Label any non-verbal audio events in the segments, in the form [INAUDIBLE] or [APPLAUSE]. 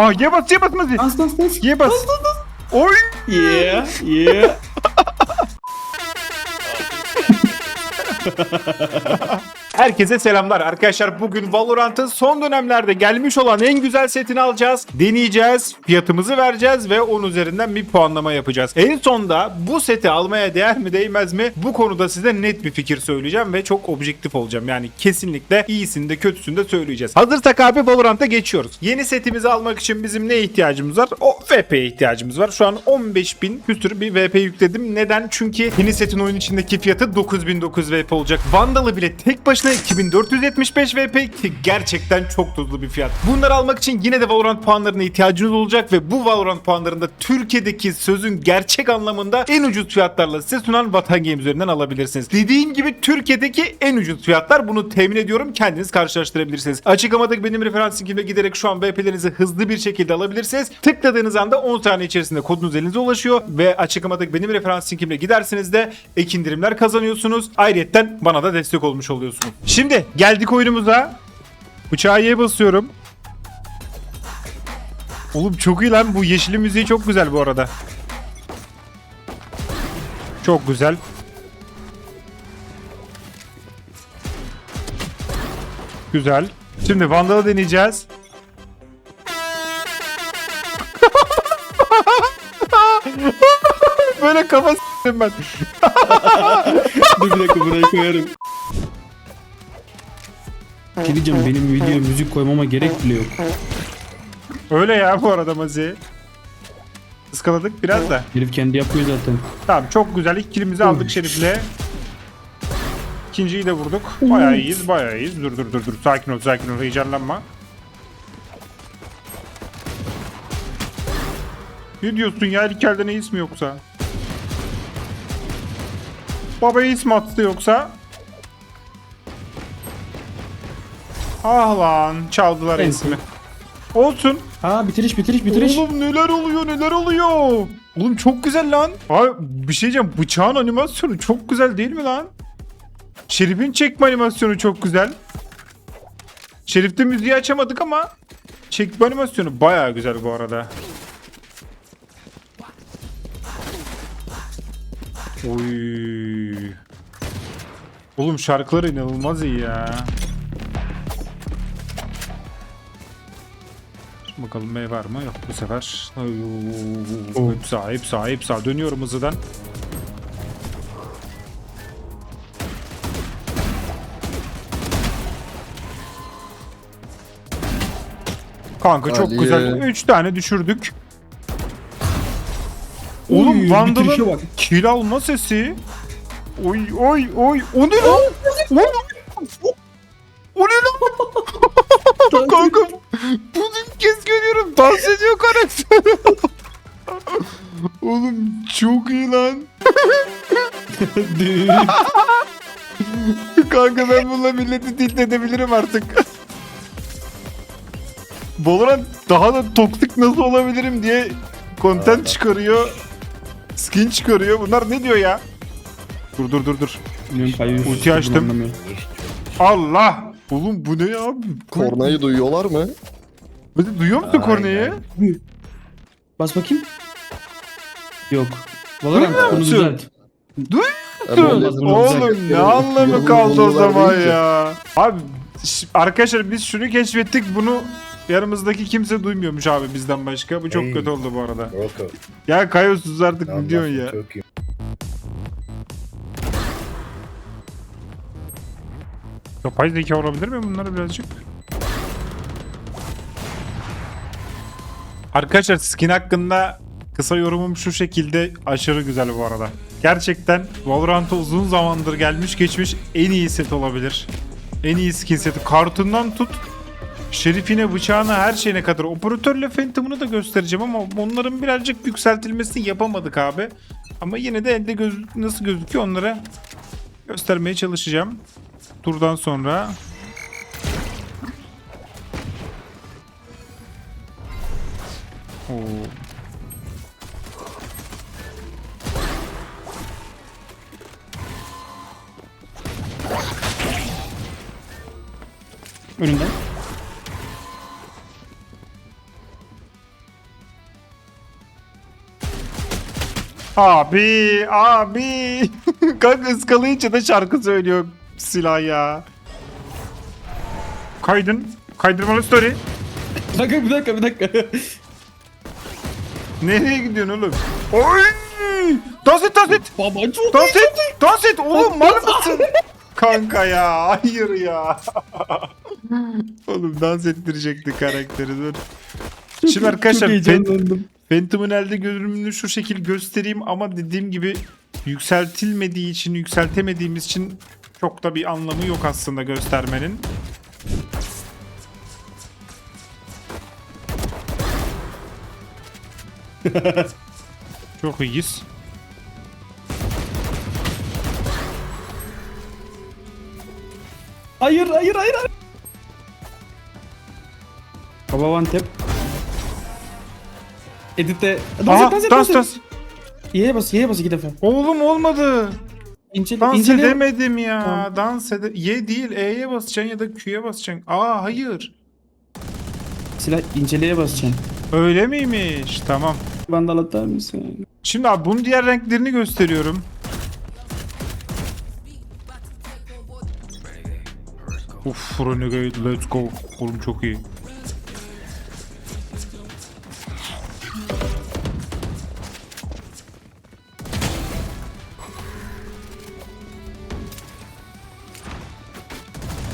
Aa ye bas ye bas Mazi. Bas bas bas. Ye bas. Oy. Yeah yeah. [LAUGHS] Herkese selamlar arkadaşlar. Bugün Valorant'ın son dönemlerde gelmiş olan en güzel setini alacağız. Deneyeceğiz, fiyatımızı vereceğiz ve onun üzerinden bir puanlama yapacağız. En sonda bu seti almaya değer mi değmez mi? Bu konuda size net bir fikir söyleyeceğim ve çok objektif olacağım. Yani kesinlikle iyisini de kötüsünü de söyleyeceğiz. Hazırsak abi Valorant'a geçiyoruz. Yeni setimizi almak için bizim ne ihtiyacımız var? O VP'ye ihtiyacımız var. Şu an 15.000 küsür bir VP yükledim. Neden? Çünkü yeni setin oyun içindeki fiyatı 9900 VP olacak. Vandal'ı bile tek başına 2475 VP ki gerçekten çok tuzlu bir fiyat. Bunları almak için yine de Valorant puanlarına ihtiyacınız olacak ve bu Valorant puanlarında Türkiye'deki sözün gerçek anlamında en ucuz fiyatlarla size sunan Vatan Game üzerinden alabilirsiniz. Dediğim gibi Türkiye'deki en ucuz fiyatlar bunu temin ediyorum. Kendiniz karşılaştırabilirsiniz. Açıklamadaki benim referans linkime giderek şu an VP'lerinizi hızlı bir şekilde alabilirsiniz. Tıkladığınız anda 10 saniye içerisinde kodunuz elinize ulaşıyor ve açıklamadaki benim referans linkimle giderseniz de ek indirimler kazanıyorsunuz. Ayrıyetten bana da destek olmuş oluyorsunuz. Şimdi geldik oyunumuza. Bıçağı Y'ye basıyorum. Oğlum çok iyi lan bu yeşili müziği çok güzel bu arada. Çok güzel. Güzel. Şimdi Vandal'ı deneyeceğiz. [LAUGHS] Böyle kafa s**tim ben. [LAUGHS] Bir dakika buraya koyarım. Bir şey diyeceğim benim videoya müzik koymama gerek bile yok. Öyle ya bu arada Mazi. Iskaladık biraz da. Herif kendi yapıyor zaten. Tamam çok güzel. İlk kilimizi aldık Şerif'le. İkinciyi de vurduk. Bayağı iyiyiz, bayağı iyiyiz. Dur dur dur dur. Sakin ol, sakin ol. Heyecanlanma. Ne diyorsun ya? İlk elde ne ismi yoksa? Baba ismi attı yoksa? Ah lan. Çaldılar Neyse. ismi. Olsun. Aa bitiriş bitiriş bitiriş. Oğlum neler oluyor neler oluyor. Oğlum çok güzel lan. Abi bir şey diyeceğim bıçağın animasyonu çok güzel değil mi lan? Şerif'in çekme animasyonu çok güzel. Şerif'te müziği açamadık ama çekme animasyonu bayağı güzel bu arada. Oy. Oğlum şarkıları inanılmaz iyi ya. Bakalım mey var mı? Yok bu sefer. Oh. Hep sağ, hep sağ, hep sağ. Dönüyorum hızlıdan. Kanka çok güzel. 3 tane düşürdük. Oğlum Oy, Vandal'ın kill alma sesi. Oy oy oy. O ne lan? O ne lan? [LAUGHS] Kanka Dans ediyor karakter. Oğlum çok iyi lan. [LAUGHS] Kanka ben bununla milleti tilt edebilirim artık. Valorant daha da toksik nasıl olabilirim diye content çıkarıyor. Skin çıkarıyor. Bunlar ne diyor ya? Dur dur dur dur. Ulti açtım. Allah! Oğlum bu ne ya? Kornayı duyuyorlar mı? Hadi duyuyor musun korneyi? Bas bakayım. Yok. Valorant bunu musun? düzelt. Bunu Oğlum ne anlamı kaldı o zaman ya? Abi ş- arkadaşlar biz şunu keşfettik bunu yanımızdaki kimse duymuyormuş abi bizden başka. Bu çok Hey. kötü oldu bu arada. Ya kayıyorsunuz artık ne diyorsun ya? Çok iyi. Yapay zeka olabilir mi bunları birazcık? Arkadaşlar skin hakkında kısa yorumum şu şekilde aşırı güzel bu arada. Gerçekten Valorant'a uzun zamandır gelmiş geçmiş en iyi set olabilir. En iyi skin seti. Kartundan tut Şerifine, bıçağına, her şeyine kadar. Operatörle Phantom'unu da göstereceğim ama onların birazcık yükseltilmesini yapamadık abi. Ama yine de elde göz nasıl gözüküyor onlara göstermeye çalışacağım. Turdan sonra Hmm. Oo. Önümde. Abi, abi. [LAUGHS] Kanka ıskalayınca da şarkı söylüyor silah ya. Kaydın. Kaydırmalı story. Kanka bir dakika bir dakika. Nereye gidiyorsun oğlum? Oy! Dans et, dans et. Baba çok Dans et, dans et. Oğlum mal mısın? Kanka ya, hayır ya. oğlum dans ettirecekti karakteri dur. Şimdi arkadaşlar Phantom-. Phantom'ın elde görünümünü şu şekil göstereyim ama dediğim gibi yükseltilmediği için, yükseltemediğimiz için çok da bir anlamı yok aslında göstermenin. [LAUGHS] çok iyiyiz. Hayır hayır hayır hayır. Baba one tap. Editte. Dans Aha et dans et dans dans et. dans. Y'ye bas Y'ye bas iki defa. Oğlum olmadı. İncele Dans incele. edemedim ya. Tamam. Dans ede... Y değil E'ye basacaksın ya da Q'ye basacaksın. Aa hayır. Silah inceleye basacaksın. Öyle miymiş? Tamam. Vandal atar mısın? Şimdi abi bunun diğer renklerini gösteriyorum. Uf Renegade let's go. Oğlum çok iyi.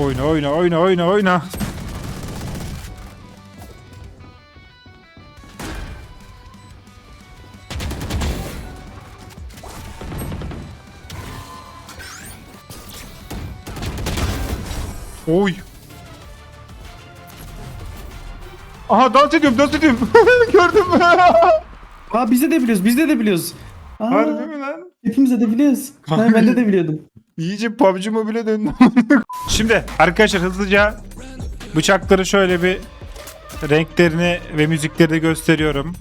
Oyna oyna oyna oyna oyna. Oy. Aha dans ediyorum dans ediyorum. [LAUGHS] Gördün mü? [LAUGHS] Aa biz de de biliyoruz biz de de biliyoruz. Aa, Harbi mi lan? Hepimiz de biliyoruz. Ha, ben de de biliyordum. İyice PUBG Mobile döndüm. [LAUGHS] Şimdi arkadaşlar hızlıca bıçakları şöyle bir renklerini ve müzikleri de gösteriyorum.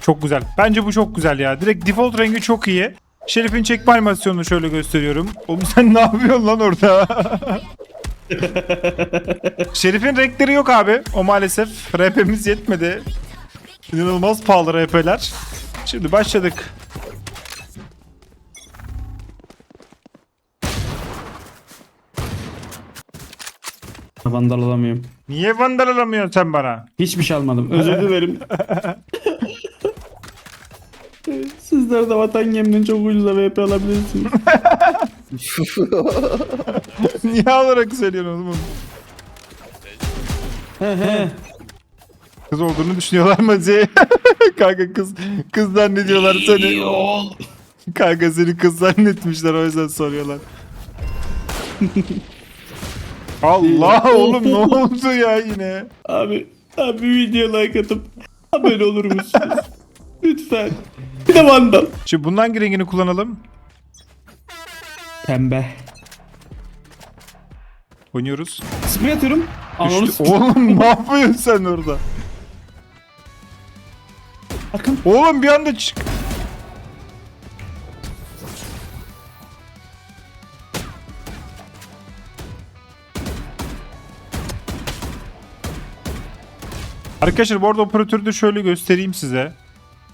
Çok güzel. Bence bu çok güzel ya. Direkt default rengi çok iyi. Şerif'in çekme animasyonunu şöyle gösteriyorum. Oğlum sen ne yapıyorsun lan orada? [LAUGHS] Şerif'in renkleri yok abi. O maalesef. RP'miz yetmedi. İnanılmaz pahalı RP'ler. Şimdi başladık. Vandal alamıyorum. Niye vandal alamıyorsun sen bana? Hiçbir şey almadım. Özür dilerim. [LAUGHS] Sizler de vatan geminin çok ucuza VP alabilirsiniz. [LAUGHS] Niye alarak söylüyorsun oğlum? Kız olduğunu düşünüyorlar mı Zey? [LAUGHS] Kanka kız kız zannediyorlar seni. Kanka seni kız zannetmişler o yüzden soruyorlar. [LAUGHS] Allah oğlum ne oldu ya yine? Abi, abi video like atıp abone olur musunuz? Lütfen. De vandal. Şimdi bunun hangi rengini kullanalım? Pembe. Oynuyoruz. Sprey atıyorum. Ananı Düştü. s- Oğlum ne yapıyorsun sen orada? Bakın. Oğlum bir anda çık. Arkadaşlar bu arada operatörü de şöyle göstereyim size.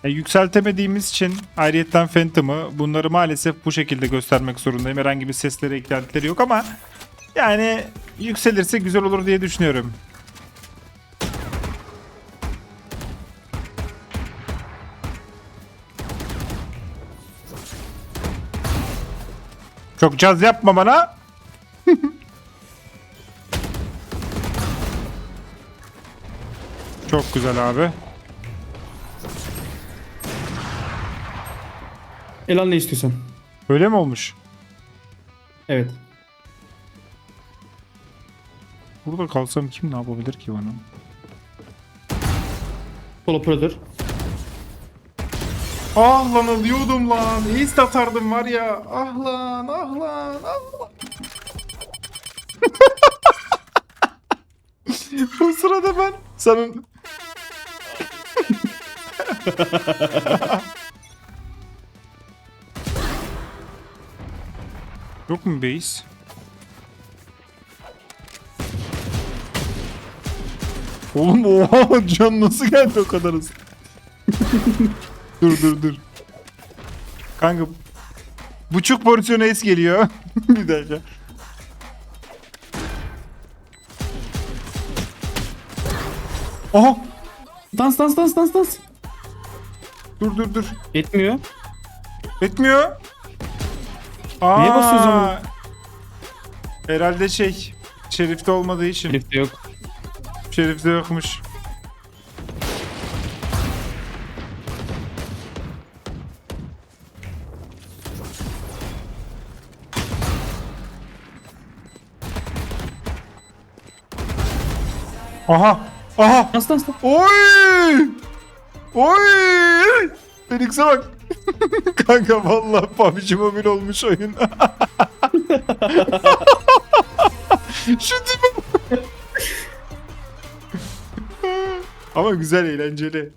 E, yükseltemediğimiz için ayrıyetten Phantom'ı bunları maalesef bu şekilde göstermek zorundayım. Herhangi bir sesleri eklentileri yok ama yani yükselirse güzel olur diye düşünüyorum. Çok caz yapma bana. [LAUGHS] Çok güzel abi. Elan ne istiyorsan. Öyle mi olmuş? Evet. Burada kalsam kim ne yapabilir ki bana? Sol operatör. Ah lan alıyordum lan. Ace atardım var ya. Ah lan ah lan ah lan. [LAUGHS] Bu sırada ben senin... [LAUGHS] Yok mu base? Oğlum oha can nasıl geldi o kadar hızlı? [LAUGHS] dur dur dur. Kanka buçuk porsiyon es geliyor. [LAUGHS] bir dakika. Aha Dans dans dans dans dans. dur dur dur. Etmiyor. Etmiyor. Aa, Neye basıyoruz ama? Herhalde şey Şerif'te olmadığı için. Herifte yok. Şerif'te yokmuş. Aha! Aha! Dans dans. Oy! Oy! Felix'e bak. [LAUGHS] Kanka vallahi PUBG Mobile olmuş oyun. [LAUGHS] Şu tipe. [LAUGHS] Ama güzel eğlenceli.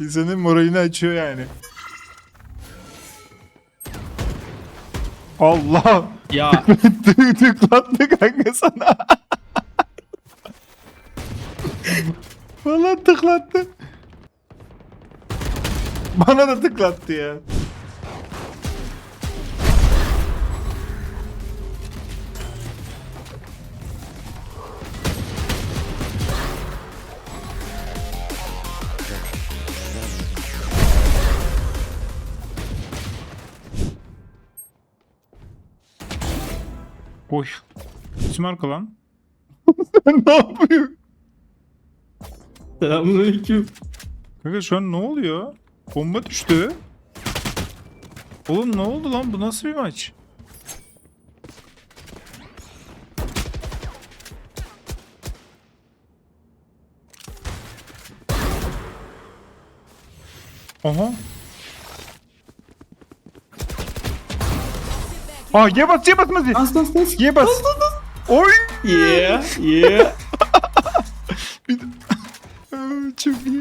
İnsanın moralini açıyor yani. Allah! Ya Tık tıklattı kanka sana. Vallahi tıklattı. [LAUGHS] Bana da tıklattı ya. Oy. Kim arka lan? [LAUGHS] Sen ne yapıyorsun? selamünaleyküm. Kanka şu an ne oluyor? Bomba düştü. Oğlum ne oldu lan? Bu nasıl bir maç? Aha. Aa ye bas ye basmaz ye. Dans dans dans. Ye bas. Oy. Yeah yeah. Aa, Çok iyi.